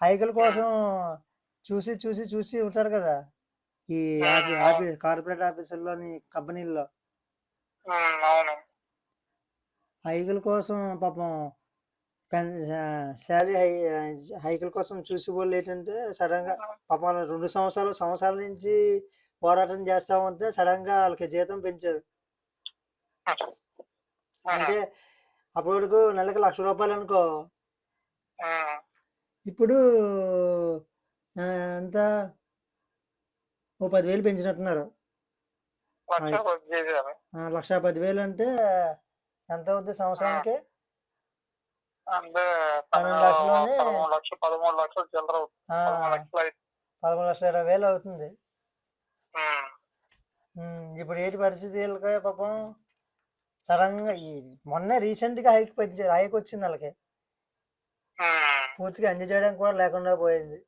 హైకల్ కోసం చూసి చూసి చూసి ఉంటారు కదా? ఈ ఆఫీ ఆఫీస్ కార్పొరేట్ ఆఫీసుల్లోని కంపెనీల్లో. హైకల్ కోసం పాపం పెన్ శాలరీ హై హైకల్ కోసం చూసి వాళ్ళు ఏంటంటే సడన్గా పాపం రెండు సంవత్సరాలు సంవత్సరాల నుంచి పోరాటం చేస్తా ఉంటే సడన్గా వాళ్ళకి జీతం పెంచారు. అంటే అప్పటి వరకు నెలకు లక్ష రూపాయలు అనుకో ఇప్పుడు ఎంత ఓ పదివేలు పెంచినట్టున్నారు. లక్ష పదివేలు అంటే ఎంత అవుద్ది సంవత్సరానికి? పన్నెండు లక్షలోనే- పదమూడు లక్షలు పదమూడు లక్షలు ఇరవై వేలు అవుతుంది. ఇప్పుడు ఏంటి పరిస్థితి వీళ్ళకి పాపం? సడన్గా ఈ మొన్న రీసెంట్గా హైక్ పెంచారు హైక్ వచ్చింది వాళ్ళకి. పూర్తిగా ఎంజాయ్ కూడా లేకుండా పోయింది.